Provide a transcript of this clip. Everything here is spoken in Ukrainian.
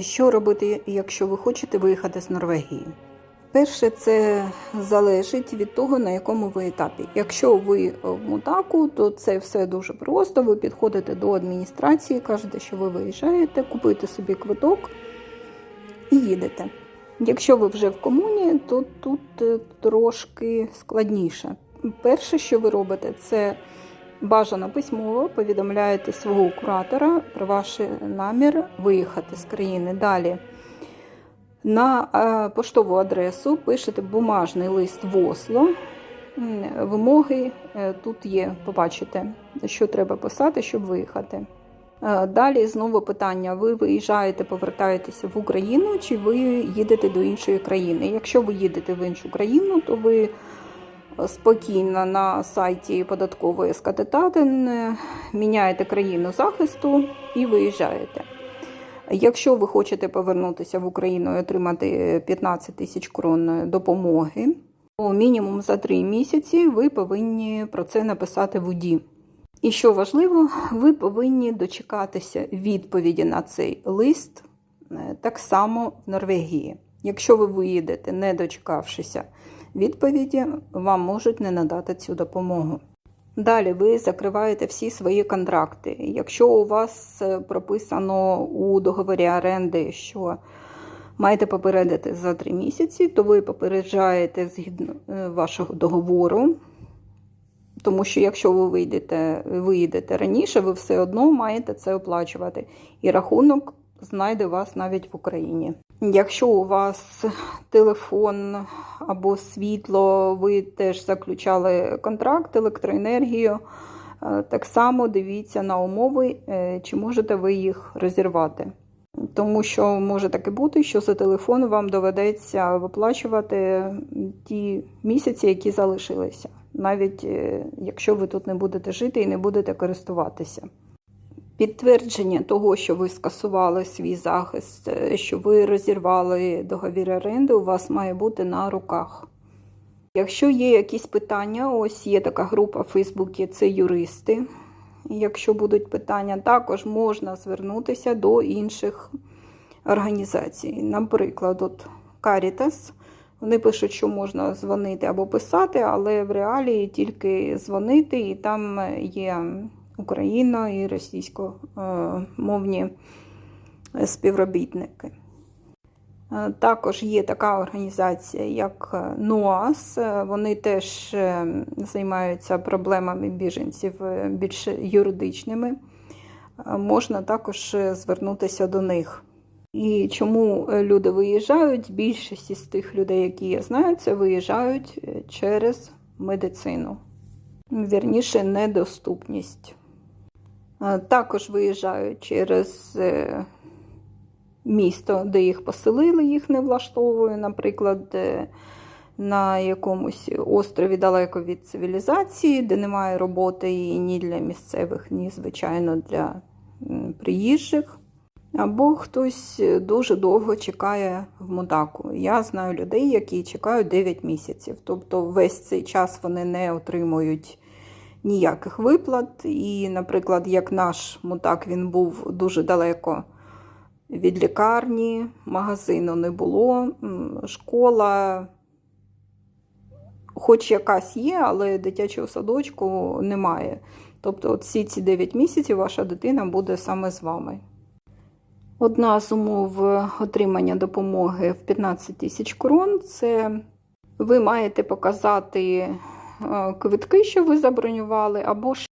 Що робити, якщо ви хочете виїхати з Норвегії? Перше, це залежить від того, на якому ви етапі. Якщо ви в Мутаку, то це все дуже просто. Ви підходите до адміністрації, кажете, що ви виїжджаєте, купуєте собі квиток і їдете. Якщо ви вже в комуні, то тут е, трошки складніше. Перше, що ви робите, це бажано письмово повідомляєте свого куратора про ваш намір виїхати з країни. Далі на е, поштову адресу пишете бумажний лист в Осло. Вимоги е, тут є, побачите, що треба писати, щоб виїхати. Е, Далі знову питання: ви виїжджаєте, повертаєтеся в Україну, чи ви їдете до іншої країни? Якщо ви їдете в іншу країну, то ви спокійно на сайті податкової скатетатин міняєте країну захисту і виїжджаєте. Якщо ви хочете повернутися в Україну і отримати 15 тисяч крон допомоги, то мінімум за 3 місяці ви повинні про це написати в УДІ. І що важливо, ви повинні дочекатися відповіді на цей лист е, так само в Норвегії. Якщо ви виїдете, не дочекавшися відповіді, вам можуть не надати цю допомогу. Далі ви закриваєте всі свої контракти. Якщо у вас е, прописано у договорі оренди, що маєте попередити за три місяці, то ви попереджаєте згідно е, вашого договору. Тому що якщо ви вийдете, виїдете раніше, ви все одно маєте це оплачувати. І рахунок знайде вас навіть в Україні. Якщо у вас телефон або світло, ви теж заключали контракт, електроенергію, е, так само дивіться на умови, е, чи можете ви їх розірвати. Тому що може таке бути, що за телефон вам доведеться виплачувати ті місяці, які залишилися, навіть е, якщо ви тут не будете жити і не будете користуватися. Підтвердження того, що ви скасували свій захист, е, що ви розірвали договір оренди, у вас має бути на руках. Якщо є якісь питання, ось є така група в Фейсбуці, це юристи. Якщо будуть питання, також можна звернутися до інших організацій. Наприклад, от Caritas. Вони пишуть, що можна дзвонити або писати, але в реалії тільки дзвонити, і там є Україна і російськомовні співробітники. Е, Також є така організація, як НОАС. Е, Вони теж е, займаються проблемами біженців е, більш юридичними. Е, Можна також е, звернутися до них. І чому е, люди виїжджають? Більшість з тих людей, які я знаю, це виїжджають е, через медицину. Вірніше, недоступність. Також виїжджають через е, місто, де їх поселили, їх не влаштовує, наприклад, е, на якомусь острові далеко від цивілізації, де немає роботи і ні для місцевих, ні, звичайно, для приїжджих. Або хтось дуже довго чекає в Мудаку. Я знаю людей, які чекають 9 місяців. Тобто весь цей час вони не отримують ніяких виплат. І, наприклад, як наш мудак, він був дуже далеко від лікарні, магазину не було, школа, хоч якась є, але дитячого садочку немає. Тобто, от всі ці 9 місяців ваша дитина буде саме з вами. Одна з умов отримання допомоги в 15 тисяч крон це ви маєте показати квитки, що ви забронювали, або ж